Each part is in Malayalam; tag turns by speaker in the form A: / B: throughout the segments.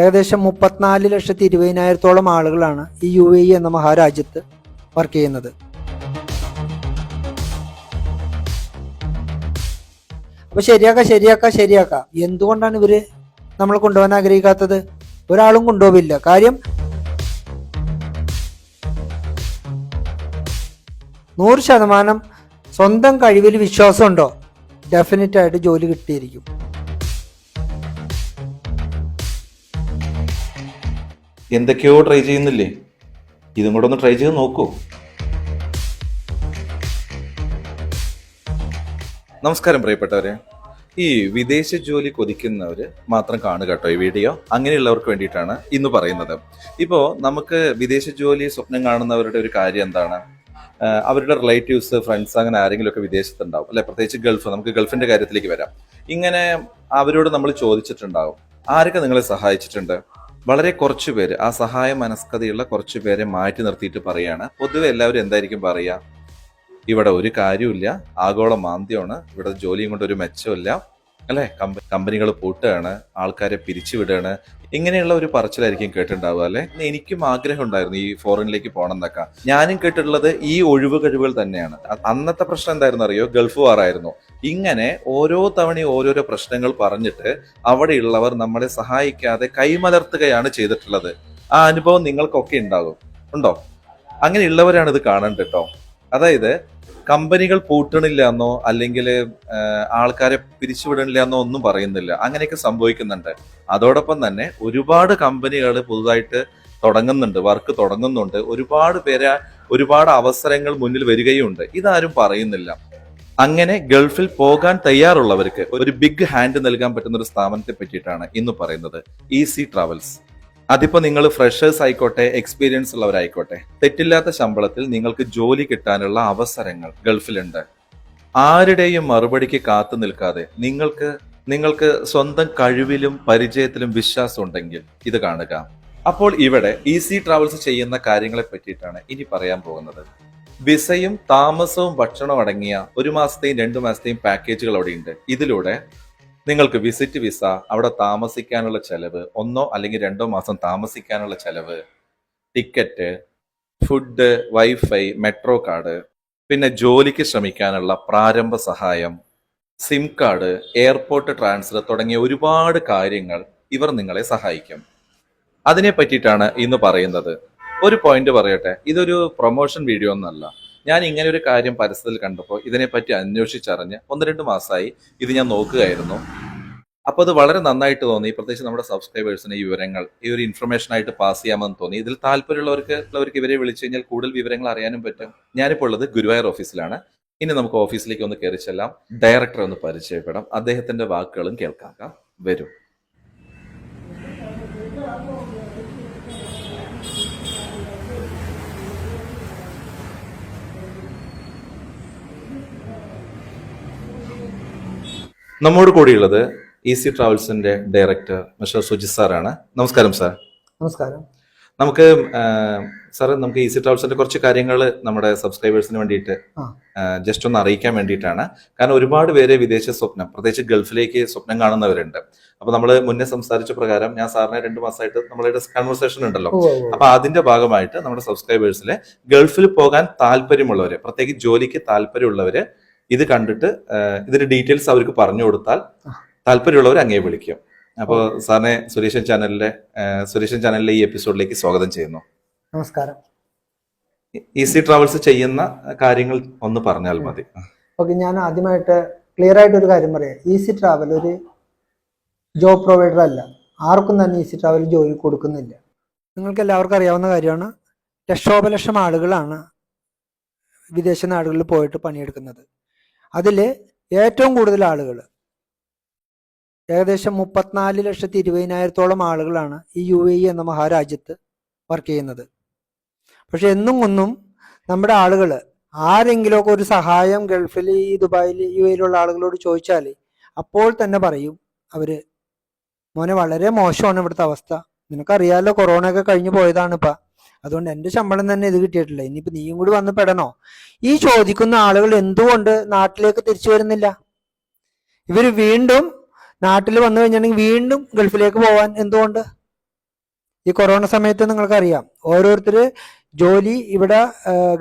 A: ഏകദേശം മുപ്പത്തിനാല് ലക്ഷത്തി ഇരുപതിനായിരത്തോളം ആളുകളാണ് ഈ യു എ ഇ എന്ന മഹാരാജ്യത്ത് വർക്ക് ചെയ്യുന്നത്. അപ്പൊ ശരിയാക്ക ശരിയാക്ക ശരിയാക്ക. എന്തുകൊണ്ടാണ് ഇവർ നമ്മൾ കൊണ്ടുപോകാൻ ആഗ്രഹിക്കാത്തത്? ഒരാളും കൊണ്ടുപോവില്ല. കാര്യം നൂറ് ശതമാനം സ്വന്തം കഴിവിൽ വിശ്വാസമുണ്ടോ? ഡെഫിനറ്റ് ആയിട്ട് ജോലി കിട്ടിയിരിക്കും.
B: എന്തൊക്കെയോ ട്രൈ ചെയ്യുന്നില്ലേ? ഇതും കൂടെ ഒന്ന് ട്രൈ ചെയ്ത് നോക്കൂ. നമസ്കാരം പ്രിയപ്പെട്ടവരെ. ഈ വിദേശ ജോലി കൊതിക്കുന്നവർ മാത്രം കാണുക കേട്ടോ ഈ വീഡിയോ അങ്ങനെയുള്ളവർക്ക് വേണ്ടിയിട്ടാണ് ഇന്ന് പറയുന്നത്. ഇപ്പോൾ നമുക്ക് വിദേശ ജോലി സ്വപ്നം കാണുന്നവരുടെ ഒരു കാര്യം എന്താണ്? അവരുടെ റിലേറ്റീവ്സ് ഫ്രണ്ട്സ് അങ്ങനെ ആരെങ്കിലും ഒക്കെ വിദേശത്തുണ്ടാവും. അല്ലെ പ്രത്യേകിച്ച് ഗൾഫ്. നമുക്ക് ഗൾഫിന്റെ കാര്യത്തിലേക്ക് വരാം. ഇങ്ങനെ അവരോട് നമ്മൾ ചോദിച്ചിട്ടുണ്ടാവും. ആരൊക്കെ നിങ്ങളെ സഹായിച്ചിട്ടുണ്ട്? വളരെ കുറച്ച് പേര് ആ സഹായ മനസ്കതയുള്ള കുറച്ച് പേരെ മാറ്റി നിർത്തിയിട്ട് പറയാണ്. പൊതുവെ എല്ലാവരും എന്തായിരിക്കും പറയുക ഇവിടെ ഒരു കാര്യമില്ല ആഗോള മാന്ദ്യമാണ് ഇവിടെ ജോലിയും കൊണ്ട് ഒരു മെച്ചമില്ല അല്ലെ? കമ്പനികൾ പൂട്ടുകയാണ് ആൾക്കാരെ പിരിച്ചുവിടുകയാണ്. ഇങ്ങനെയുള്ള ഒരു പറച്ചിലായിരിക്കും കേട്ടിട്ടുണ്ടാവുക അല്ലെ? എനിക്കും ആഗ്രഹം ഉണ്ടായിരുന്നു ഈ ഫോറിനിലേക്ക് പോകണം എന്നൊക്കെ ഞാനും കേട്ടിട്ടുള്ളത് ഈ ഒഴിവ് കഴിവുകൾ തന്നെയാണ്. അന്നത്തെ പ്രശ്നം എന്തായിരുന്നു അറിയോ? ഗൾഫ് വാറായിരുന്നു ഇങ്ങനെ ഓരോ തവണയും ഓരോരോ പ്രശ്നങ്ങൾ പറഞ്ഞിട്ട് അവിടെയുള്ളവർ നമ്മളെ സഹായിക്കാതെ കൈമലർത്തുകയാണ് ചെയ്തിട്ടുള്ളത്. ആ അനുഭവം നിങ്ങൾക്കൊക്കെ ഉണ്ടാകും. ഉണ്ടോ? അങ്ങനെയുള്ളവരാണ് ഇത് കാണേണ്ടത് കേട്ടോ. അതായത് കമ്പനികൾ പൂട്ടണില്ല എന്നോ അല്ലെങ്കിൽ ആൾക്കാരെ പിരിച്ചുവിടണില്ല എന്നോ ഒന്നും പറയുന്നില്ല. അങ്ങനെയൊക്കെ സംഭവിക്കുന്നുണ്ട്. അതോടൊപ്പം തന്നെ ഒരുപാട് കമ്പനികൾ പുതുതായിട്ട് തുടങ്ങുന്നുണ്ട് വർക്ക് തുടങ്ങുന്നുണ്ട്. ഒരുപാട് പേര് ഒരുപാട് അവസരങ്ങൾ മുന്നിൽ വരികയുണ്ട്. ഇതാരും പറയുന്നില്ല. അങ്ങനെ ഗൾഫിൽ പോകാൻ തയ്യാറുള്ളവർക്ക് ഒരു ബിഗ് ഹാൻഡ് നൽകാൻ പറ്റുന്ന ഒരു സ്ഥാപനത്തെ പറ്റിയിട്ടാണ് ഇന്ന് പറയുന്നത്. Easy travels. അതിപ്പോ നിങ്ങൾ ഫ്രഷേഴ്സ് ആയിക്കോട്ടെ എക്സ്പീരിയൻസ് ഉള്ളവരായിക്കോട്ടെ തെറ്റില്ലാത്ത ശമ്പളത്തിൽ നിങ്ങൾക്ക് ജോലി കിട്ടാനുള്ള അവസരങ്ങൾ ഗൾഫിലുണ്ട്. ആരുടെയും മറുപടിക്ക് കാത്തു നിൽക്കാതെ നിങ്ങൾക്ക് നിങ്ങൾക്ക് സ്വന്തം കഴിവിലും പരിചയത്തിലും വിശ്വാസം ഉണ്ടെങ്കിൽ ഇത് കാണുക. അപ്പോൾ ഇവിടെ ഈസി ട്രാവൽസ് ചെയ്യുന്ന കാര്യങ്ങളെ പറ്റിയിട്ടാണ് ഇനി പറയാൻ പോകുന്നത്. വിസയും താമസവും ഭക്ഷണവും അടങ്ങിയ ഒരു മാസത്തെയും രണ്ടു മാസത്തെയും പാക്കേജുകൾ അവിടെയുണ്ട്. ഇതിലൂടെ നിങ്ങൾക്ക് വിസിറ്റ് വിസ അവിടെ താമസിക്കാനുള്ള ചെലവ് ഒന്നോ അല്ലെങ്കിൽ രണ്ടോ മാസം താമസിക്കാനുള്ള ചെലവ് ticket food wifi metro card പിന്നെ ജോലിക്ക് ശ്രമിക്കാനുള്ള പ്രാരംഭ സഹായം സിം കാർഡ് എയർപോർട്ട് ട്രാൻസ്ഫർ തുടങ്ങിയ ഒരുപാട് കാര്യങ്ങൾ ഇവർ നിങ്ങളെ സഹായിക്കും. അതിനെ പറ്റിയിട്ടാണ് ഇന്ന് പറയുന്നത്. ഒരു പോയിന്റ് പറയട്ടെ ഇതൊരു പ്രൊമോഷൻ വീഡിയോ ഒന്നല്ല. ഞാൻ ഇങ്ങനെ ഒരു കാര്യം പരസ്യത്തിൽ കണ്ടപ്പോൾ ഇതിനെപ്പറ്റി അന്വേഷിച്ചറിഞ്ഞ് ഒന്ന് രണ്ട് മാസമായി ഇത് ഞാൻ നോക്കുകയായിരുന്നു. അപ്പോൾ അത് വളരെ നന്നായിട്ട് തോന്നി. പ്രത്യേകിച്ച് നമ്മുടെ സബ്സ്ക്രൈബേഴ്സിന് ഈ വിവരങ്ങൾ ഈ ഒരു ഇൻഫർമേഷൻ ആയിട്ട് പാസ് ചെയ്യാമെന്ന് തോന്നി. ഇതിൽ താല്പര്യമുള്ളവർക്ക് ഉള്ളവർക്ക് ഇവരെ വിളിച്ചു കഴിഞ്ഞാൽ കൂടുതൽ വിവരങ്ങൾ അറിയാനും പറ്റും. ഞാനിപ്പോൾ ഉള്ളത് ഗുരുവായൂർ ഓഫീസിലാണ്. ഇനി നമുക്ക് ഓഫീസിലേക്ക് ഒന്ന് കയറി ചെല്ലാം. ഡയറക്ടറെ ഒന്ന് പരിചയപ്പെടാം. അദ്ദേഹത്തിന്റെ വാക്കുകളും കേൾക്കാക്കാം വരും. നമ്മോട് കൂടിയുള്ളത് ഈസി ട്രാവൽസിന്റെ ഡയറക്ടർ മിസ്റ്റർ സുജിത് സാറാണ് നമസ്കാരം സാർ
A: നമസ്കാരം.
B: നമുക്ക് സാർ നമുക്ക് ഈസി ട്രാവൽസിന്റെ കുറച്ച് കാര്യങ്ങൾ നമ്മുടെ സബ്സ്ക്രൈബേഴ്സിന് വേണ്ടിയിട്ട് ജസ്റ്റ് ഒന്ന് അറിയിക്കാൻ വേണ്ടിയിട്ടാണ്. കാരണം ഒരുപാട് പേര് വിദേശ സ്വപ്നം പ്രത്യേകിച്ച് ഗൾഫിലേക്ക് സ്വപ്നം കാണുന്നവരുണ്ട്. അപ്പൊ നമ്മൾ മുന്നേ സംസാരിച്ച പ്രകാരം ഞാൻ സാറിനെ രണ്ടു മാസമായിട്ട് നമ്മളുടെ കൺവെർസേഷൻ ഉണ്ടല്ലോ. അപ്പൊ അതിന്റെ ഭാഗമായിട്ട് നമ്മുടെ സബ്സ്ക്രൈബേഴ്സിലെ ഗൾഫിൽ പോകാൻ താല്പര്യമുള്ളവര് പ്രത്യേകിച്ച് ജോലിക്ക് താല്പര്യമുള്ളവര് ഇത് കണ്ടിട്ട് ഇതിന്റെ ഡീറ്റെയിൽസ് അവർക്ക് പറഞ്ഞു കൊടുത്താൽ താല്പര്യമുള്ളവർ അങ്ങേ വിളിക്കും. അപ്പോൾ സാറിനെ സുരേഷൻ ചാനലിലെ സുരേഷൻ ചാനലിലെ ഈ എപ്പിസോഡിലേക്ക് സ്വാഗതം ചെയ്യുന്നു.
A: നമസ്കാരം.
B: ഈസി ട്രാവൽസ് ചെയ്യുന്ന കാര്യങ്ങൾ ഒന്ന് പറഞ്ഞാൽ മതി.
A: ഓക്കെ ഞാൻ ആദ്യമായിട്ട് ക്ലിയർ ആയിട്ട് ഒരു കാര്യം പറയാം. ഈസി ട്രാവൽ ഒരു ജോബ് പ്രൊവൈഡർ അല്ല. ആർക്കും തന്നെ ഈസി ട്രാവൽ ജോലി കൊടുക്കുന്നില്ല. നിങ്ങൾക്ക് എല്ലാവർക്കും അറിയാവുന്ന കാര്യമാണ് ലക്ഷോപലക്ഷം ആളുകളാണ് വിദേശ നാടുകളിൽ പോയിട്ട് പണിയെടുക്കുന്നത്. അതിൽ ഏറ്റവും കൂടുതൽ ആളുകൾ ഏകദേശം മുപ്പത്തിനാല് ലക്ഷത്തി ഇരുപതിനായിരത്തോളം ആളുകളാണ് ഈ യു എ ഇ എന്ന മഹാരാജ്യത്ത് വർക്ക് ചെയ്യുന്നത്. പക്ഷെ എന്നും ഒന്നും നമ്മുടെ ആളുകൾ ആരെങ്കിലുമൊക്കെ ഒരു സഹായം ഗൾഫിൽ ഈ ദുബായിൽ യു എയിലുള്ള ആളുകളോട് ചോദിച്ചാൽ അപ്പോൾ തന്നെ പറയും അവർ മോനെ വളരെ മോശമാണ് ഇവിടുത്തെ അവസ്ഥ. നിനക്കറിയാലോ കൊറോണ ഒക്കെ കഴിഞ്ഞു പോയതാണ് ഇപ്പൊ അതുകൊണ്ട് എന്റെ ശമ്പളം തന്നെ ഇത് കിട്ടിയിട്ടില്ല. ഇനിയിപ്പോ നീയും കൂടി വന്ന് പെടണോ? ഈ ചോദിക്കുന്ന ആളുകൾ എന്തുകൊണ്ട് നാട്ടിലേക്ക് തിരിച്ചു വരുന്നില്ല? ഇവർ വീണ്ടും നാട്ടിൽ വന്നു കഴിഞ്ഞിട്ടുണ്ടെങ്കിൽ വീണ്ടും ഗൾഫിലേക്ക് പോകാൻ എന്തുകൊണ്ട്? ഈ കൊറോണ സമയത്ത് നിങ്ങൾക്കറിയാം. ഓരോരുത്തർ ജോലി ഇവിടെ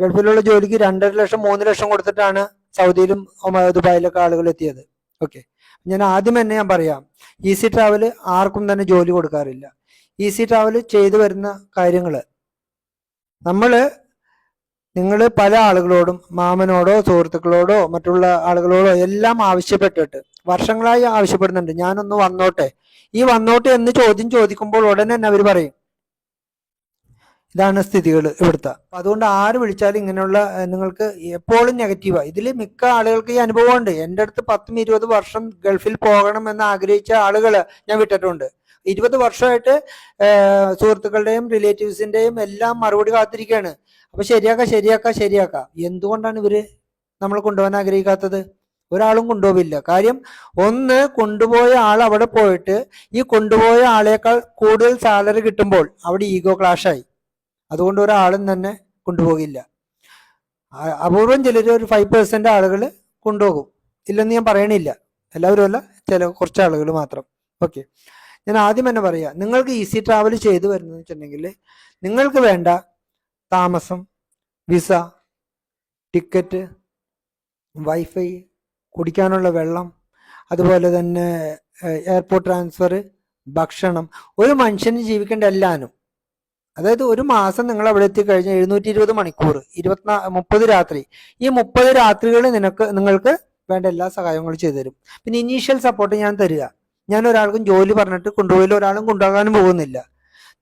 A: ഗൾഫിലുള്ള ജോലിക്ക് രണ്ടര ലക്ഷം മൂന്ന് ലക്ഷം കൊടുത്തിട്ടാണ് സൗദിയിലും ദുബായിലൊക്കെ ആളുകൾ എത്തിയത്. ഓക്കെ. ഞാൻ ആദ്യം തന്നെ ഞാൻ പറയാം. ഈസി ട്രാവൽ ആർക്കും തന്നെ ജോലി കൊടുക്കാറില്ല. ഈസി ട്രാവൽ ചെയ്തു വരുന്ന കാര്യങ്ങൾ നമ്മൾ നിങ്ങൾ പല ആളുകളോടും മാമനോടോ സുഹൃത്തുക്കളോടോ മറ്റുള്ള ആളുകളോടോ എല്ലാം ആവശ്യപ്പെട്ടിട്ട് വർഷങ്ങളായി ആവശ്യപ്പെടുന്നുണ്ട്. ഞാനൊന്ന് വന്നോട്ടെ. ഈ വന്നോട്ടെ എന്ന് ചോദ്യം ചോദിക്കുമ്പോൾ ഉടനെ തന്നെ അവർ പറയും. ഇതാണ് സ്ഥിതികൾ ഇവിടുത്തെ. അപ്പൊ അതുകൊണ്ട് ആര് വിളിച്ചാലും ഇങ്ങനെയുള്ള നിങ്ങൾക്ക് എപ്പോഴും നെഗറ്റീവാ. ഇതിൽ മിക്ക ആളുകൾക്ക് ഈ അനുഭവമുണ്ട്. എന്റെ അടുത്ത് പത്തും ഇരുപത് വർഷം ഗൾഫിൽ പോകണം എന്ന് ആഗ്രഹിച്ച ആളുകൾ ഞാൻ വിട്ടിട്ടുണ്ട്. ഇരുപത് വർഷമായിട്ട് സുഹൃത്തുക്കളുടെയും റിലേറ്റീവ്സിന്റെയും എല്ലാം മറുപടി കാത്തിരിക്കുകയാണ്. അപ്പൊ ശരിയാക്കാം ശരിയാക്കാം ശരിയാക്കാം. എന്തുകൊണ്ടാണ് ഇവർ നമ്മൾ കൊണ്ടുപോകാൻ ആഗ്രഹിക്കാത്തത്? ഒരാളും കൊണ്ടുപോവില്ല. കാര്യം ഒന്ന് കൊണ്ടുപോയ ആൾ അവിടെ പോയിട്ട് ഈ കൊണ്ടുപോയ ആളേക്കാൾ കൂടുതൽ സാലറി കിട്ടുമ്പോൾ അവിടെ ഈഗോ ക്ലാഷായി അതുകൊണ്ട് ഒരാളും തന്നെ കൊണ്ടുപോകില്ല. അപൂർവം ചിലർ ഒരു ഫൈവ് പെർസെന്റ് ആളുകൾ കൊണ്ടുപോകും. ഇല്ലെന്ന് ഞാൻ പറയണില്ല. എല്ലാവരും അല്ല ചില കുറച്ച് ആളുകൾ മാത്രം. ഓക്കെ ഞാൻ ആദ്യം തന്നെ പറയാം നിങ്ങൾക്ക് ഈസി ട്രാവൽ ചെയ്തു വരുന്നത് വെച്ചിട്ടുണ്ടെങ്കിൽ നിങ്ങൾക്ക് വേണ്ട താമസം വിസ ടിക്കറ്റ് വൈഫൈ കുടിക്കാനുള്ള വെള്ളം അതുപോലെ തന്നെ എയർപോർട്ട് ട്രാൻസ്ഫർ ഭക്ഷണം. ഒരു മനുഷ്യന് ജീവിക്കേണ്ട എല്ലാനും അതായത് ഒരു മാസം നിങ്ങൾ അവിടെ എത്തിക്കഴിഞ്ഞാൽ എഴുന്നൂറ്റി ഇരുപത് മണിക്കൂർ ഇരുപത്തിനാ മുപ്പത് രാത്രി. ഈ മുപ്പത് രാത്രികൾ നിനക്ക് നിങ്ങൾക്ക് വേണ്ട എല്ലാ സഹായങ്ങളും ചെയ്തു തരും. പിന്നെ ഇനീഷ്യൽ സപ്പോർട്ട് ഞാൻ തരിക. ഞാൻ ഒരാൾക്കും ജോലി പറഞ്ഞിട്ട് കൊണ്ടുപോയില്ല ഒരാളും കൊണ്ടുപോകാനും പോകുന്നില്ല.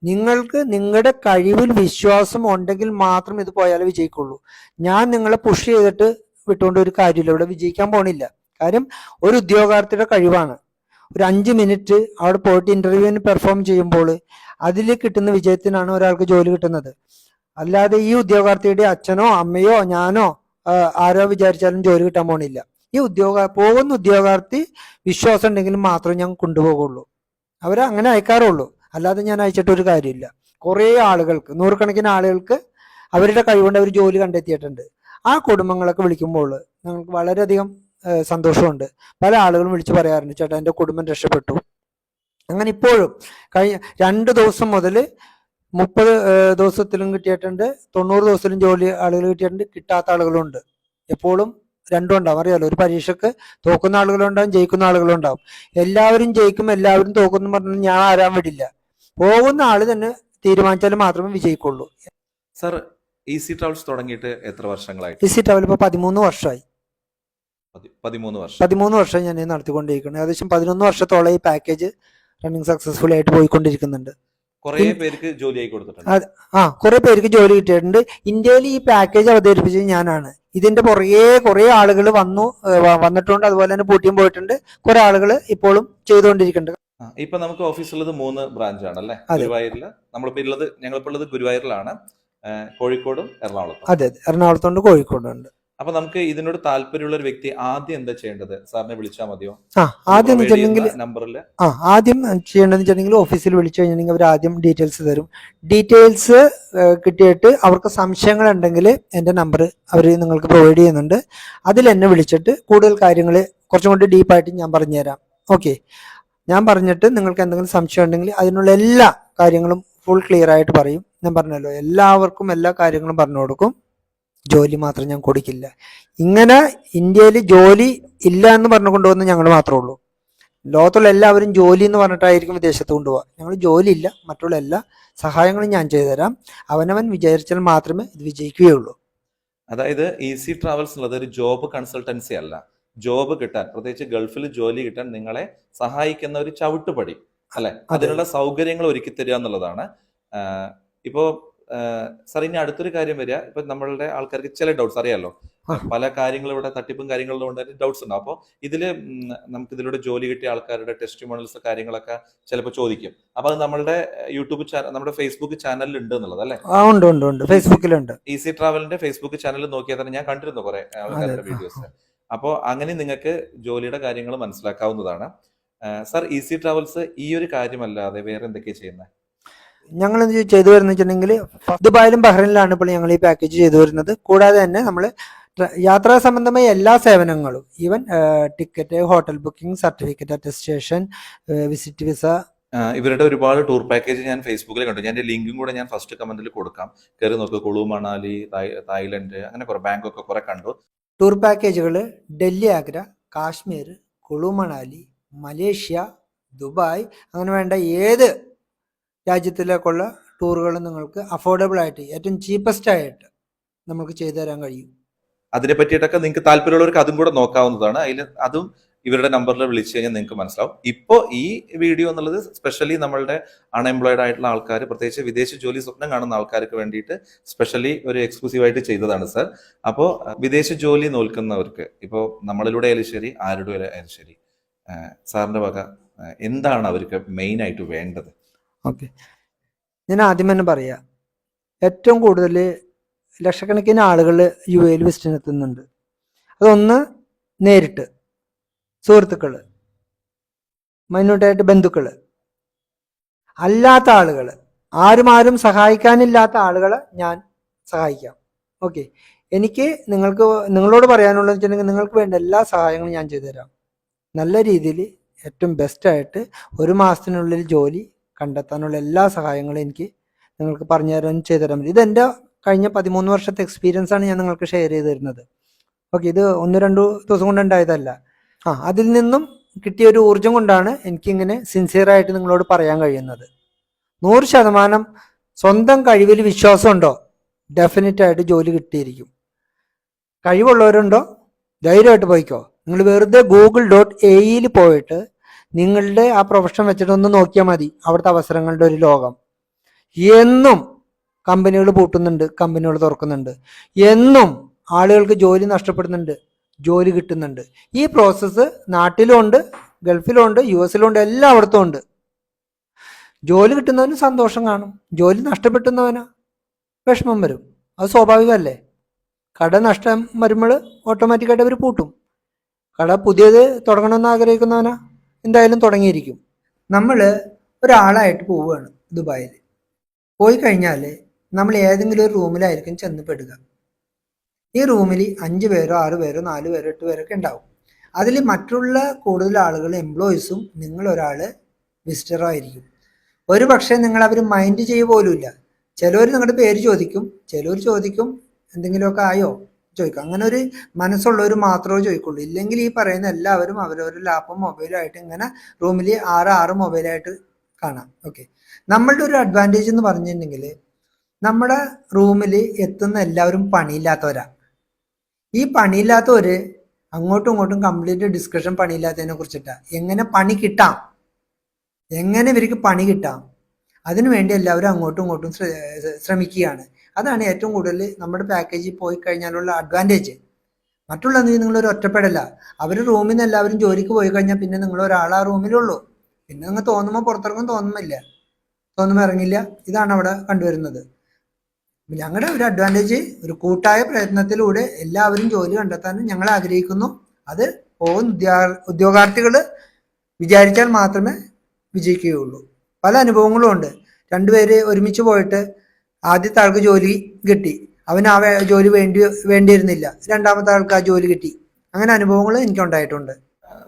A: നിങ്ങൾക്ക് നിങ്ങളുടെ കഴിവിൽ വിശ്വാസം ഉണ്ടെങ്കിൽ മാത്രം ഇത് പോയാലേ വിജയിക്കുള്ളൂ. ഞാൻ നിങ്ങളെ പുഷ് ചെയ്തിട്ട് വിട്ടുകൊണ്ട് ഒരു കാര്യമില്ല ഇവിടെ വിജയിക്കാൻ പോണില്ല. കാര്യം ഒരു ഉദ്യോഗാർത്ഥിയുടെ കഴിവാണ്. ഒരു അഞ്ച് മിനിറ്റ് അവിടെ പോയിട്ട് ഇന്റർവ്യൂവിന് പെർഫോം ചെയ്യുമ്പോൾ അതിൽ കിട്ടുന്ന വിജയത്തിനാണ് ഒരാൾക്ക് ജോലി കിട്ടുന്നത്. അല്ലാതെ ഈ ഉദ്യോഗാർത്ഥിയുടെ അച്ഛനോ അമ്മയോ ഞാനോ ആരോ വിചാരിച്ചാലും ജോലി കിട്ടാൻ പോണില്ല. ഈ ഉദ്യോഗ പോകുന്ന ഉദ്യോഗാർത്ഥി വിശ്വാസം ഉണ്ടെങ്കിൽ മാത്രമേ ഞാൻ കൊണ്ടുപോകുള്ളൂ. അവരെ അങ്ങനെ അയക്കാറുള്ളൂ. അല്ലാതെ ഞാൻ അയച്ചിട്ട് ഒരു കാര്യമില്ല. കുറേ ആളുകൾക്ക് നൂറുകണക്കിന് ആളുകൾക്ക് അവരുടെ കഴിവുകൊണ്ട് അവർ ജോലി കണ്ടെത്തിയിട്ടുണ്ട്. ആ കുടുംബങ്ങളൊക്കെ വിളിക്കുമ്പോൾ ഞങ്ങൾക്ക് വളരെയധികം സന്തോഷമുണ്ട്. പല ആളുകളും വിളിച്ചു പറയാറുണ്ട് ചേട്ടാ എന്റെ കുടുംബം രക്ഷപ്പെട്ടു. അങ്ങനെ ഇപ്പോഴും കഴിഞ്ഞ രണ്ട് ദിവസം മുതൽ മുപ്പത് ദിവസത്തിലും കിട്ടിയിട്ടുണ്ട് തൊണ്ണൂറ് ദിവസത്തിലും ജോലി ആളുകൾ കിട്ടിയിട്ടുണ്ട് കിട്ടാത്ത ആളുകളുണ്ട്. എപ്പോഴും രണ്ടും ഉണ്ടാവും. അറിയാലോ ഒരു പരീക്ഷക്ക് തോക്കുന്ന ആളുകളുണ്ടാവും ജയിക്കുന്ന ആളുകളുണ്ടാവും. എല്ലാവരും ജയിക്കും എല്ലാവരും തോക്കുന്നു പറഞ്ഞാൽ ഞാൻ ആരാൻ വിടില്ല. പോകുന്ന ആൾ തന്നെ തീരുമാനിച്ചാൽ മാത്രമേ വിജയിക്കുള്ളൂ.
B: സർ സി ട്രാവൽസ് തുടങ്ങിയിട്ട് എത്ര വർഷങ്ങളായി?
A: ഇ സി ട്രാവൽ ഇപ്പൊ പതിമൂന്ന് വർഷമായി.
B: പതി- പതിമൂന്ന് വർഷം.
A: പതിമൂന്ന് വർഷം ഞാൻ നടത്തിക്കൊണ്ടിരിക്കുന്നത് ഏകദേശം പതിനൊന്ന് വർഷത്തോളം ഈ പാക്കേജ് റണ്ണിങ് സക്സസ്ഫുൾ ആയിട്ട് പോയിക്കൊണ്ടിരിക്കുന്നുണ്ട്.
B: കുറെ പേർക്ക് ജോലിയായി കൊടുത്തിട്ടുണ്ട്.
A: ആ കുറെ പേർക്ക് ജോലി കിട്ടിയിട്ടുണ്ട്. ഇന്ത്യയിൽ ഈ പാക്കേജ് അവതരിപ്പിച്ചത് ഞാനാണ്. ഇതിന്റെ പുറകെ കുറേ ആളുകൾ വന്നു വന്നിട്ടുണ്ട്. അതുപോലെ തന്നെ പൂട്ടിയും പോയിട്ടുണ്ട്. കുറെ ആളുകൾ ഇപ്പോഴും ചെയ്തുകൊണ്ടിരിക്കുന്നുണ്ട്.
B: ഇപ്പൊ നമുക്ക് ഓഫീസുള്ളത് മൂന്ന് ബ്രാഞ്ച് ആണ് അല്ലേ ഗുരുവായൂരിൽ നമ്മളിപ്പോ ഉള്ളത് ഞങ്ങളിപ്പോ ഉള്ളത് ഗുരുവായൂരിലാണ്. കോഴിക്കോടും എറണാകുളത്തും.
A: അതെ അതെ. എറണാകുളത്തുണ്ട് കോഴിക്കോടുണ്ട്.
B: അപ്പൊ നമുക്ക് ഇതിനോട് താല്പര്യമുള്ള ഒരു വ്യക്തി ആദ്യം എന്താ ചെയ്യേണ്ടത്? സാറിനെ വിളിച്ചാൽ മതിയോ?
A: ആ ആദ്യം
B: നമ്പറിൽ
A: ആ ആദ്യം ചെയ്യേണ്ടതെന്ന് വെച്ചിട്ടുണ്ടെങ്കിൽ ഓഫീസിൽ വിളിച്ചു കഴിഞ്ഞിട്ടുണ്ടെങ്കിൽ അവർ ആദ്യം ഡീറ്റെയിൽസ് തരും. ഡീറ്റെയിൽസ് കിട്ടിയിട്ട് അവർക്ക് സംശയങ്ങൾ ഉണ്ടെങ്കിൽ എന്റെ നമ്പർ അവർ നിങ്ങൾക്ക് പ്രൊവൈഡ് ചെയ്യുന്നുണ്ട്. അതിൽ എന്നെ വിളിച്ചിട്ട് കൂടുതൽ കാര്യങ്ങൾ കുറച്ചും കൂടി ഡീപ്പായിട്ട് ഞാൻ പറഞ്ഞുതരാം. ഓക്കെ. ഞാൻ പറഞ്ഞിട്ട് നിങ്ങൾക്ക് എന്തെങ്കിലും സംശയം ഉണ്ടെങ്കിൽ അതിനുള്ള എല്ലാ കാര്യങ്ങളും ഫുൾ ക്ലിയർ ആയിട്ട് പറയും. ഞാൻ പറഞ്ഞല്ലോ എല്ലാവർക്കും എല്ലാ കാര്യങ്ങളും പറഞ്ഞു കൊടുക്കും. ജോലി മാത്രം ഞാൻ കൊടുക്കില്ല. ഇങ്ങനെ ഇന്ത്യയിൽ ജോലി ഇല്ല എന്ന് പറഞ്ഞു കൊണ്ടുവന്ന് ഞങ്ങൾ മാത്രമേ ഉള്ളൂ. ലോകത്തുള്ള എല്ലാവരും ജോലി എന്ന് പറഞ്ഞിട്ടായിരിക്കും വിദേശത്ത് കൊണ്ടുപോകുക ഞങ്ങൾ ജോലിയില്ല മറ്റുള്ള എല്ലാ സഹായങ്ങളും ഞാൻ ചെയ്തുതരാം. അവനവൻ വിചാരിച്ചാൽ മാത്രമേ ഇത് വിജയിക്കുകയുള്ളൂ.
B: അതായത് ഈസി ട്രാവൽസ് എന്നുള്ളത് ഒരു ജോബ് കൺസൾട്ടൻസി അല്ല. ജോബ് കിട്ടാൻ പ്രത്യേകിച്ച് ഗൾഫിൽ ജോലി കിട്ടാൻ നിങ്ങളെ സഹായിക്കുന്ന ഒരു ചവിട്ടുപടി അല്ലെ? അതിനുള്ള സൗകര്യങ്ങൾ ഒരുക്കി തരിക എന്നുള്ളതാണ്. ഇപ്പോ സാർ ഇനി അടുത്തൊരു കാര്യം വരിക. ഇപ്പൊ നമ്മളുടെ ആൾക്കാർക്ക് ചില ഡൗട്ട്സ് അറിയാലോ? പല കാര്യങ്ങളും ഇവിടെ തട്ടിപ്പും കാര്യങ്ങളും കൊണ്ട് ഡൗട്ട്സ് ഉണ്ട്. അപ്പോൾ ഇതിൽ നമുക്ക് ഇതിലൂടെ ജോലി കിട്ടിയ ആൾക്കാരുടെ ടെസ്റ്റ് മോഡൽസ് കാര്യങ്ങളൊക്കെ ചിലപ്പോൾ ചോദിക്കും. അപ്പൊ അത് നമ്മളുടെ യൂട്യൂബ് ചാനൽ നമ്മുടെ ഫേസ്ബുക്ക് ചാനലിൽ ഉണ്ട് എന്നുള്ളത് അല്ലേ?
A: ഉണ്ട് ഉണ്ട് ഉണ്ട്. ഫേസ്ബുക്കിലുണ്ട്
B: ഈസി ട്രാവലിന്റെ ഫേസ്ബുക്ക് ചാനൽ നോക്കിയാൽ തന്നെ ഞാൻ കണ്ടിരുന്നു കുറെ ആൾക്കാരുടെ വീഡിയോസ് അപ്പോൾ അങ്ങനെ നിങ്ങൾക്ക് ജോലിയുടെ കാര്യങ്ങൾ മനസ്സിലാക്കാവുന്നതാണ്. സാർ ഈസി ട്രാവൽസ് ഈ ഒരു കാര്യമല്ലാതെ വേറെ എന്തൊക്കെയാണ് ചെയ്യുന്നത്
A: ഞങ്ങൾ എന്ത് ചെയ്തു വരുന്ന വെച്ചിട്ടുണ്ടെങ്കിൽ ദുബായിലും ബഹ്റൈനിലാണ് ഇപ്പോൾ ഞങ്ങൾ ഈ പാക്കേജ് ചെയ്തു വരുന്നത്. കൂടാതെ തന്നെ നമ്മൾ യാത്രാ സംബന്ധമായ എല്ലാ സേവനങ്ങളും even ticket hotel booking certificate attestation visit visa
B: ഇവരുടെ ഒരുപാട് ടൂർ പാക്കേജ് ഞാൻ ഫേസ്ബുക്കിൽ കണ്ടു. ഞാൻ ലിങ്കും കൂടെ ഞാൻ ഫസ്റ്റ് കമന്റിൽ കൊടുക്കാം. കയറി നോക്കുക കുളു മണാലി തായ്ലൻഡ് അങ്ങനെ കുറെ ബാങ്കോക്ക് കുറെ കണ്ടു.
A: ടൂർ പാക്കേജുകൾ ഡൽഹി ആഗ്ര കാശ്മീർ കുളു മണാലി മലേഷ്യ ദുബായ് അങ്ങനെ വേണ്ട ഏത് രാജ്യത്തിലേക്കുള്ള ടൂറുകളും നിങ്ങൾക്ക് അഫോർഡബിൾ ആയിട്ട് ഏറ്റവും ചീപ്പസ്റ്റ് ആയിട്ട് നമുക്ക് ചെയ്തു തരാൻ കഴിയും.
B: അതിനെ പറ്റിയിട്ടൊക്കെ നിങ്ങൾക്ക് താല്പര്യമുള്ളവർക്ക് അതും കൂടെ നോക്കാവുന്നതാണ്. അതിൽ അതും ഇവരുടെ നമ്പറിൽ വിളിച്ചു കഴിഞ്ഞാൽ നിങ്ങൾക്ക് മനസ്സിലാവും. ഇപ്പോൾ ഈ വീഡിയോ എന്നുള്ളത് സ്പെഷ്യലി നമ്മളുടെ അൺഎംപ്ലോയിഡ് ആയിട്ടുള്ള ആൾക്കാർ പ്രത്യേകിച്ച് വിദേശ ജോലി സ്വപ്നം കാണുന്ന ആൾക്കാർക്ക് വേണ്ടിയിട്ട് സ്പെഷ്യലി ഒരു എക്സ്ക്ലൂസീവ് ആയിട്ട് ചെയ്തതാണ് സർ അപ്പോൾ വിദേശ ജോലി നോൽക്കുന്നവർക്ക് ഇപ്പോൾ നമ്മളിലൂടെ ആയാലും ശരി ആരുടെ ആയാലും ശരി സാറിന്റെ വക എന്താണ് അവർക്ക് മെയിനായിട്ട് വേണ്ടത്?
A: ഓക്കെ. ഞാൻ ആദ്യം തന്നെ പറയാം ഏറ്റവും കൂടുതൽ ലക്ഷക്കണക്കിന് ആളുകൾ യു എയിൽ വിസിറ്റിനെത്തുന്നുണ്ട്. അതൊന്ന് നേരിട്ട് സുഹൃത്തുക്കൾ മൈന്യൂട്ടായിട്ട് ബന്ധുക്കൾ അല്ലാത്ത ആളുകൾ ആരും ആരും സഹായിക്കാനില്ലാത്ത ആളുകളെ ഞാൻ സഹായിക്കാം. ഓക്കെ. എനിക്ക് നിങ്ങൾക്ക് നിങ്ങളോട് പറയാനുള്ളതെന്ന് വെച്ചിട്ടുണ്ടെങ്കിൽ നിങ്ങൾക്ക് വേണ്ട എല്ലാ സഹായങ്ങളും ഞാൻ ചെയ്തുതരാം. നല്ല രീതിയിൽ ഏറ്റവും ബെസ്റ്റായിട്ട് ഒരു മാസത്തിനുള്ളിൽ ജോലി കണ്ടെത്താനുള്ള എല്ലാ സഹായങ്ങളും എനിക്ക് നിങ്ങൾക്ക് പറഞ്ഞു തരാൻ ചെയ്തു തരാൻ പറ്റും. ഇതെന്റെ കഴിഞ്ഞ പതിമൂന്ന് വർഷത്തെ എക്സ്പീരിയൻസ് ആണ് ഞാൻ നിങ്ങൾക്ക് ഷെയർ ചെയ്ത് തരുന്നത്. ഓക്കെ ഇത് ഒന്ന് രണ്ടു ദിവസം കൊണ്ട് ഉണ്ടായതല്ല. ആ അതിൽ നിന്നും കിട്ടിയ ഒരു ഊർജം കൊണ്ടാണ് എനിക്കിങ്ങനെ സിൻസിയറായിട്ട് നിങ്ങളോട് പറയാൻ കഴിയുന്നത്. നൂറ് ശതമാനം സ്വന്തം കഴിവിൽ വിശ്വാസമുണ്ടോ? ഡെഫിനറ്റ് ആയിട്ട് ജോലി കിട്ടിയിരിക്കും. കഴിവുള്ളവരുണ്ടോ? ധൈര്യമായിട്ട് പോയിക്കോ. നിങ്ങൾ വെറുതെ ഗൂഗിൾ ഡോട്ട് എയിൽ പോയിട്ട് നിങ്ങളുടെ ആ പ്രൊഫഷൻ വെച്ചിട്ടൊന്ന് നോക്കിയാൽ മതി. അവിടുത്തെ അവസരങ്ങളുടെ ഒരു ലോകം. എന്നും കമ്പനികൾ പൂട്ടുന്നുണ്ട് കമ്പനികൾ തുറക്കുന്നുണ്ട്. എന്നും ആളുകൾക്ക് ജോലി നഷ്ടപ്പെടുന്നുണ്ട് ജോലി കിട്ടുന്നുണ്ട്. ഈ പ്രോസസ്സ് നാട്ടിലും ഉണ്ട് ഗൾഫിലും ഉണ്ട് യു എസിലും ഉണ്ട് എല്ലായിടത്തും ഉണ്ട്. ജോലി കിട്ടുന്നവന് സന്തോഷം കാണും. ജോലി നഷ്ടപ്പെട്ടുന്നവന് വിഷമം വരും. അത് സ്വാഭാവികമല്ലേ? കട നഷ്ടം വരുമ്പോൾ ഓട്ടോമാറ്റിക്കായിട്ട് അവർ പൂട്ടും. കട പുതിയത് തുടങ്ങണമെന്ന് ആഗ്രഹിക്കുന്നവനാ. എന്തായാലും തുടങ്ങിയിരിക്കും. നമ്മൾ ഒരാളായിട്ട് പോവുകയാണ് ദുബായിൽ. പോയി കഴിഞ്ഞാൽ നമ്മൾ ഏതെങ്കിലും ഒരു റൂമിലായിരിക്കും ചെന്ന് പെടുക. ഈ റൂമിൽ അഞ്ച് പേരോ ആറ് പേരോ നാല് പേരോ എട്ട് പേരൊക്കെ ഉണ്ടാവും. അതിൽ മറ്റുള്ള കൂടുതൽ ആളുകൾ എംപ്ലോയീസും നിങ്ങൾ ഒരാൾ വിസിറ്ററോ ആയിരിക്കും. ഒരു പക്ഷേ നിങ്ങൾ അവർ മൈൻഡ് ചെയ്യുക പോലുമില്ല. ചിലവർ നിങ്ങളുടെ പേര് ചോദിക്കും ചിലവർ ചോദിക്കും എന്തെങ്കിലുമൊക്കെ ആയോ? ചോദിക്കും. അങ്ങനെ ഒരു മനസ്സുള്ളവർ മാത്രമേ ചോദിക്കുള്ളൂ. ഇല്ലെങ്കിൽ ഈ പറയുന്ന എല്ലാവരും അവരവരുടെ ലാപ്പും മൊബൈലും ആയിട്ട് ഇങ്ങനെ റൂമിൽ ആറ് ആറ് മൊബൈലായിട്ട് കാണാം. ഓക്കെ നമ്മളുടെ ഒരു അഡ്വാന്റേജ് എന്ന് പറഞ്ഞിട്ടുണ്ടെങ്കിൽ നമ്മുടെ റൂമിൽ എത്തുന്ന എല്ലാവരും പണിയില്ലാത്തവരാ. ഈ പണിയില്ലാത്തവര് അങ്ങോട്ടും ഇങ്ങോട്ടും കംപ്ലീറ്റ് ഡിസ്കഷൻ പണിയില്ലാത്തതിനെ കുറിച്ചിട്ടാണ് എങ്ങനെ പണി കിട്ടാം? എങ്ങനെ ഇവർക്ക് പണി കിട്ടാം? അതിനുവേണ്ടി എല്ലാവരും അങ്ങോട്ടും ഇങ്ങോട്ടും ശ്രമിക്കുകയാണ്. അതാണ് ഏറ്റവും കൂടുതൽ നമ്മുടെ പാക്കേജിൽ പോയി കഴിഞ്ഞാലുള്ള അഡ്വാന്റേജ് മറ്റുള്ള നിങ്ങൾ ഒരു ഒറ്റപ്പെടല്ല. അവർ റൂമിൽ നിന്ന് എല്ലാവരും ജോലിക്ക് പോയി കഴിഞ്ഞാൽ പിന്നെ നിങ്ങൾ ഒരാൾ ആ റൂമിലുള്ളൂ പിന്നെ നിങ്ങൾ തോന്നുമ്പോൾ പുറത്തിറങ്ങും തോന്നുന്നില്ല. തോന്നുമ്പോൾ ഇറങ്ങില്ല. ഇതാണ് അവിടെ കണ്ടുവരുന്നത്. ഞങ്ങളുടെ ഒരു അഡ്വാന്റേജ് ഒരു കൂട്ടായ പ്രയത്നത്തിലൂടെ എല്ലാവരും ജോലി കണ്ടെത്താൻ ഞങ്ങൾ ആഗ്രഹിക്കുന്നു. അത് പോകുന്ന ഉദ്യോഗ ഉദ്യോഗാർത്ഥികൾ വിചാരിച്ചാൽ മാത്രമേ വിജയിക്കുകയുള്ളൂ. പല അനുഭവങ്ങളും ഉണ്ട്. രണ്ടുപേര് ഒരുമിച്ച് പോയിട്ട് ആദ്യത്തെ ആൾക്ക് ജോലി കിട്ടി. അവന് ആ ജോലി വേണ്ടി വേണ്ടിയിരുന്നില്ല. രണ്ടാമത്തെ ആൾക്ക് ആ ജോലി കിട്ടി. അങ്ങനെ അനുഭവങ്ങൾ എനിക്കുണ്ടായിട്ടുണ്ട്.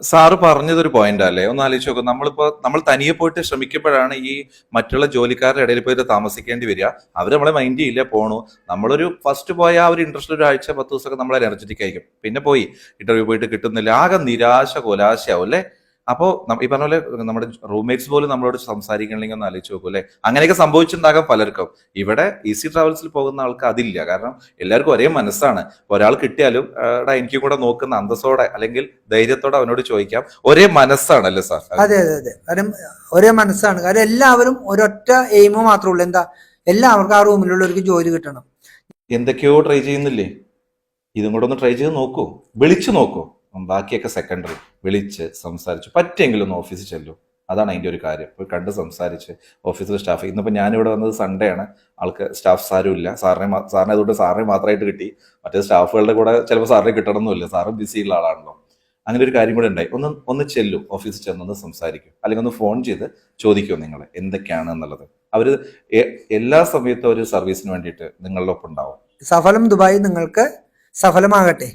B: സാറ് പറഞ്ഞതൊരു പോയിന്റ് അല്ലേ? ഒന്ന് ആലോചിച്ച് നോക്കും. നമ്മളിപ്പോ നമ്മൾ തനിയെ പോയിട്ട് ശ്രമിക്കുമ്പോഴാണ് ഈ മറ്റുള്ള ജോലിക്കാരുടെ ഇടയിൽ പോയിട്ട് താമസിക്കേണ്ടി വരിക. അവർ നമ്മളെ മൈൻഡ് ചെയ്യില്ല? പോണു. നമ്മളൊരു ഫസ്റ്റ് പോയ ആ ഒരു ഇൻട്രസ്റ്റ് ഒരു ആഴ്ച പത്ത് ദിവസമൊക്കെ നമ്മളെ എനർജറ്റിക് ആയിരിക്കും. പിന്നെ പോയി ഇന്റർവ്യൂ പോയിട്ട് കിട്ടുന്നില്ല. ആകെ നിരാശ കൊലാശയാവും അല്ലേ? അപ്പോ ഈ പറഞ്ഞ പോലെ നമ്മുടെ റൂംമേറ്റ്സ് പോലും നമ്മളോട് സംസാരിക്കണമെങ്കിൽ ഒന്ന് ആലോചിച്ച് നോക്കൂ അല്ലേ? അങ്ങനെയൊക്കെ സംഭവിച്ചിട്ടുണ്ടാകാം പലർക്കും. ഇവിടെ ഈസി ട്രാവൽസിൽ പോകുന്ന ആൾക്ക് അതില്ല. കാരണം എല്ലാവർക്കും ഒരേ മനസ്സാണ്. ഒരാൾ കിട്ടിയാലും "ആ, എടാ എനിക്കും കൂടെ നോക്കുന്ന അന്തസ്സോടെ അല്ലെങ്കിൽ ധൈര്യത്തോടെ അവനോട് ചോദിക്കാം. ഒരേ മനസ്സാണ് മനസ്സാണല്ലേ സാർ?
A: അതെ അതെ അതെ കാരണം ഒരേ മനസ്സാണ്. കാരണം എല്ലാവരും ഒരൊറ്റ എയിമ് മാത്രമേ ഉള്ളൂ. എന്താ? എല്ലാവർക്കും ആ റൂമിലുള്ളവർക്ക് ജോലി കിട്ടണം.
B: എന്തൊക്കെയോ ട്രൈ ചെയ്യുന്നില്ലേ? ഇതും കൂടെ ഒന്ന് ട്രൈ ചെയ്ത് നോക്കൂ. വിളിച്ചു നോക്കൂ. ഉം, ബാക്കിയൊക്കെ സെക്കൻഡറി വിളിച്ച് സംസാരിച്ചു. പറ്റിയെങ്കിലും ഒന്ന് ഓഫീസിൽ ചെല്ലൂ. അതാണ് അതിന്റെ ഒരു കാര്യം. പോയി കണ്ട് സംസാരിച്ച് ഓഫീസിലെ സ്റ്റാഫ് ഇന്നിപ്പോൾ ഞാനിവിടെ വന്നത് സൺഡേ ആണ്. ആൾക്ക് സ്റ്റാഫ് സാരും ഇല്ല. സാറിനെ സാറിനെ അതുകൊണ്ട് സാറിനെ മാത്രമായിട്ട് കിട്ടി. മറ്റേ സ്റ്റാഫുകളുടെ കൂടെ ചിലപ്പോൾ സാറിനെ കിട്ടണമെന്നില്ല സാറും ബിസിയുള്ള ആളാണല്ലോ. അങ്ങനെ ഒരു കാര്യം കൂടെ ഉണ്ടായി. ഒന്ന് ഒന്ന് ചെല്ലും. ഓഫീസിൽ ചെന്നൊന്ന് സംസാരിക്കും. അല്ലെങ്കിൽ ഒന്ന് ഫോൺ ചെയ്ത് ചോദിക്കും നിങ്ങൾ എന്തൊക്കെയാണ് എന്നുള്ളത്. അവർ എല്ലാ സമയത്തും ഒരു സർവീസിന് വേണ്ടിയിട്ട് നിങ്ങളുടെ ഉണ്ടാവും.
A: സഫലം ദുബായ് നിങ്ങൾക്ക് സഫലമാകട്ടെ.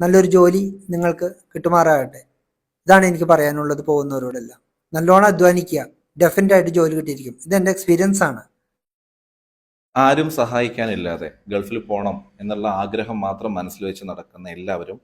A: നല്ലൊരു ജോലി നിങ്ങൾക്ക് കിട്ടുമാറാകട്ടെ. ഇതാണ് എനിക്ക് പറയാനുള്ളത് പോകുന്നവരോടെല്ലാം. നല്ലോണം അധ്വാനിക്കുക. ഡെഫിനറ്റ് ആയിട്ട് ജോലി കിട്ടിയിരിക്കും. ഇത് എന്റെ എക്സ്പീരിയൻസ് ആണ്.
B: ആരും സഹായിക്കാനില്ലാതെ ഗൾഫിൽ പോകണം എന്നുള്ള ആഗ്രഹം മാത്രം മനസ്സിൽ വെച്ച് നടക്കുന്ന എല്ലാവരും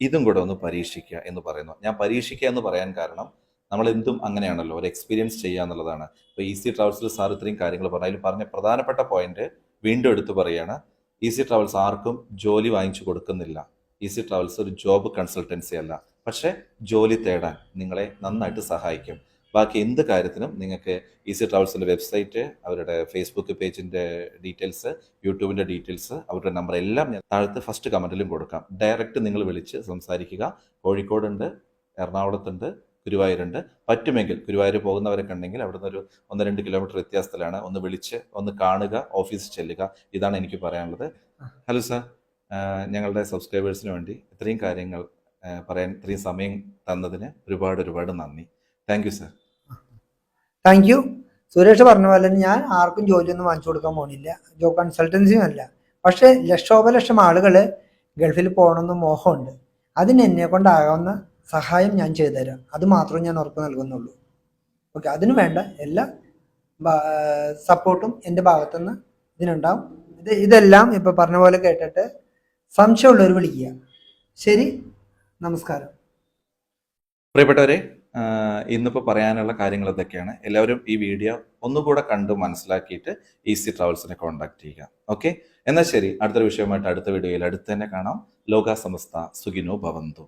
B: ഇതും കൂടെ ഒന്ന് പരീക്ഷിക്കുക എന്ന് പറയുന്നു. ഞാൻ പരീക്ഷിക്കുക എന്ന് പറയാൻ കാരണം നമ്മൾ എന്തും അങ്ങനെയാണല്ലോ. ഒരു എക്സ്പീരിയൻസ് ചെയ്യുക എന്നുള്ളതാണ്. ഇപ്പോൾ ഈസി ട്രാവൽസിൽ സാർ ഇത്രയും കാര്യങ്ങൾ പറഞ്ഞു. അതിൽ പറഞ്ഞ പ്രധാനപ്പെട്ട പോയിന്റ് വീണ്ടും എടുത്തു പറയുകയാണ് ഈസി ട്രാവൽസ് ആർക്കും ജോലി വാങ്ങിച്ചു കൊടുക്കുന്നില്ല. ഈസി ട്രാവൽസ് ഒരു ജോബ് കൺസൾട്ടൻസി അല്ല. പക്ഷേ ജോലി തേടാൻ നിങ്ങളെ നന്നായിട്ട് സഹായിക്കും. ബാക്കി എന്ത് കാര്യത്തിനും നിങ്ങൾക്ക് ഈസി ട്രാവൽസിന്റെ വെബ്സൈറ്റ് അവരുടെ ഫേസ്ബുക്ക് പേജിന്റെ ഡീറ്റെയിൽസ് യൂട്യൂബിന്റെ ഡീറ്റെയിൽസ് അവരുടെ നമ്പർ എല്ലാം ഞാൻ താഴത്ത് ഫസ്റ്റ് കമന്റിലും കൊടുക്കാം. ഡയറക്റ്റ് നിങ്ങൾ വിളിച്ച് സംസാരിക്കുക. കോഴിക്കോടുണ്ട് എറണാകുളത്തുണ്ട് ഗുരുവായൂരുണ്ട്. പറ്റുമെങ്കിൽ ഗുരുവായൂർ പോകുന്നവരെ കണ്ടെങ്കിൽ അവിടുന്ന് ഒരു ഒന്ന് രണ്ട് കിലോമീറ്റർ വ്യത്യാസത്തിലാണ്. ഒന്ന് വിളിച്ച് ഒന്ന് കാണുക ഓഫീസിൽ ചെല്ലുക. ഇതാണ് എനിക്ക് പറയാനുള്ളത്. ഹലോ സാർ ഞങ്ങളുടെ സബ്സ്ക്രൈബേഴ്സിന് വേണ്ടി ഇത്രയും കാര്യങ്ങൾ പറയാൻ ഇത്രയും സമയം തന്നതിന് ഒരുപാട് ഒരുപാട് നന്ദി. Thank you sir
A: thank you Suresh പറഞ്ഞ പോലെ തന്നെ ഞാൻ ആർക്കും ജോലിയൊന്നും വാങ്ങിച്ചു കൊടുക്കാൻ പോണില്ല. ജോ കൺസൾട്ടൻസിയും അല്ല. പക്ഷേ ലക്ഷോപലക്ഷം ആളുകൾ ഗൾഫിൽ പോകണമെന്ന് മോഹമുണ്ട്. അതിന് എന്നെ കൊണ്ടാകാവുന്ന സഹായം ഞാൻ ചെയ്തുതരാം. അത് മാത്രമേ ഞാൻ ഉറപ്പ് നൽകുന്നുള്ളൂ. ഓക്കെ അതിന് വേണ്ട എല്ലാ സപ്പോർട്ടും എന്റെ ഭാഗത്തുനിന്ന് ഇതിനുണ്ടാവും. ഇത് ഇതെല്ലാം ഇപ്പോൾ പറഞ്ഞ പോലെ കേട്ടിട്ട് സംശയമുള്ളവർ വിളിക്കുക. ശരി നമസ്കാരം.
B: പ്രിയപ്പെട്ടവരെ ഇന്നിപ്പോൾ പറയാനുള്ള കാര്യങ്ങൾ ഇതൊക്കെയാണ് എല്ലാവരും ഈ വീഡിയോ ഒന്നുകൂടെ കണ്ട് മനസ്സിലാക്കിയിട്ട് ഈസി ട്രാവൽസിനെ കോൺടാക്ട് ചെയ്യുക. ഓക്കെ എന്നാൽ ശരി അടുത്തൊരു വിഷയമായിട്ട് അടുത്ത വീഡിയോയിൽ അടുത്ത് തന്നെ കാണാം. ലോക സമസ്ത സുഖിനോ ഭവന്തു.